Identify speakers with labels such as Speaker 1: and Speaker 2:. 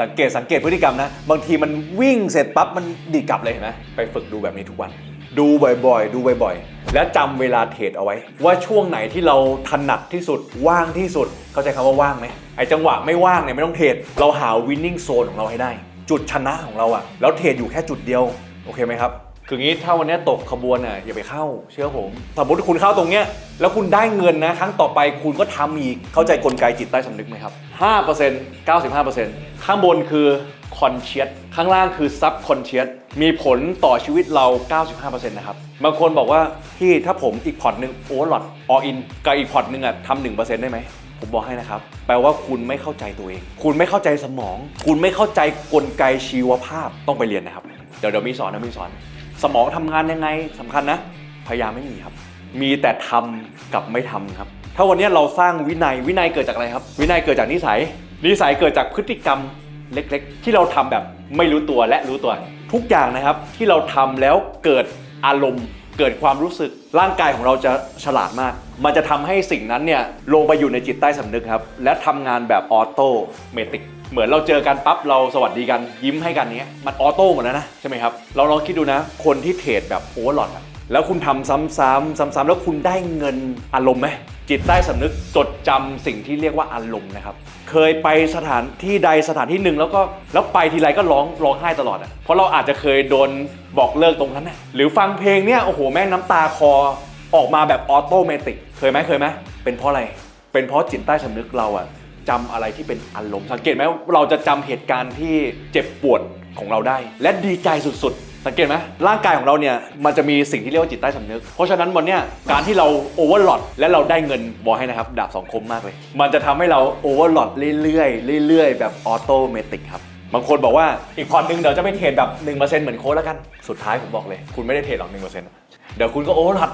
Speaker 1: สังเกตสังเกตพฤติกรรมนะ บางทีมันวิ่งเสร็จปั๊บมันดีดกลับเลยเห็นไหมไปฝึกดูแบบนี้ทุกวัน ดูบ่อยๆ ดูบ่อยๆ แล้วจำเวลาเทรดเอาไว้ ว่าช่วงไหนที่เราถนัดที่สุดว่างที่สุด เข้าใจคำว่าว่างไหมไอ้จังหวะไม่ว่างเนี่ยไม่ต้องเทรดเราหาวินนิ่งโซนของเราให้ได้ จุดชนะของเราอะแล้วเทรดอยู่แค่จุดเดียวโอเคไหมครับ คืองี้ถ้าวันนี้ตกขบวนอะอย่าไปเข้า เชื่อผมสมมติคุณเข้าตรงเนี้ยแล้วคุณได้เงินนะครั้งต่อไปคุณก็ทำอีกเข้าใจกลไกจิตใต้สำนึกไหมครับ5% 95%ข้างบนคือ conscious ข้างล่างคือ subconscious มีผลต่อชีวิตเรา 95%นะครับบางคนบอกว่าพี่ถ้าผมอีกพอร์ตหนึ่งโอเวอร์ลดออินกับอีกพอร์ตหนึ่งอะทำหนึ่งเปอร์เซ็นต์ได้ไหมผมบอกให้นะครับ แปลว่าคุณไม่เข้าใจตัวเอง คุณไม่เข้าใจสมอง คุณไม่เข้าใจกลไกชีวภาพต้องไปเรียนนะครับ เดี๋ยวเดี๋ยวมีสอนนะมีสอน สมองทำงานยังไงสำคัญนะ พยายามไม่มีครับ มีแต่ทำกับไม่ทำครับ ถ้าวันนี้เราสร้างวินัยวินัยเกิดจากอะไรครับ วินัยเกิดจากนิสัย นิสัยเกิดจากพฤติกรรมเล็กๆ ที่เราทำแบบไม่รู้ตัวและรู้ตัว ทุกอย่างนะครับที่เราทำแล้วเกิดอารมณ์ เกิดความรู้สึกร่างกายของเราจะฉลาดมาก มันจะทำให้สิ่งนั้นเนี่ยลงไปอยู่ในจิตใต้สำนึกครับ และทำงานแบบออโตเมติก เหมือนเราเจอกันปั๊บเราสวัสดีกันยิ้มให้กันเนี้ยมันออโต้หมดแล้วนะใช่ไหมครับ เราลองคิดดูนะ คนที่เทรดแบบโอเวอร์ลอดอะ แล้วคุณทำซ้ำๆซ้ำๆแล้วคุณได้เงินอารมณ์ไหมจิตใต้สำนึกจดจำสิ่งที่เรียกว่าอารมณ์นะครับ เคยไปสถานที่ใดสถานที่หนึ่งแล้วก็แล้วไปทีไรก็ร้องร้องไห้ตลอดอะเพราะเราอาจจะเคยโดนบอกเลิกตรงนั้นนะหรือฟังเพลงเนี่ยโอ้โหแม่งน้ำตาคอออกมาแบบออโตเมติกเคยไหมเคยไหมเป็นเพราะอะไร เป็นเพราะจิตใต้สำนึกเราอะจำอะไรที่เป็นอารมณ์สังเกตไหมเราจะจำเหตุการณ์ที่เจ็บปวดของเราได้ และดีใจสุดๆ สังเกตไหมร่างกายของเราเนี่ยมันจะมีสิ่งที่เรียกว่าจิตใต้สำนึก เพราะฉะนั้นวันเนี้ยการที่เราโอเวอร์ลอดและเราได้เงินบอกให้นะครับดาบสองคมมากเลย มันจะทำให้เราโอเวอร์ลอดเรื่อยๆเรื่อยๆ แบบออโตเมติกครับ บางคนบอกว่าอีกพอร์ตหนึ่งเดี๋ยวจะไปเทรดแบบ1%เหมือนโค้ดแล้วกัน สุดท้ายผมบอกเลย คุณไม่ได้เทรดหรอก1%เดี๋ยวคุณก็โอเวอร์ลอด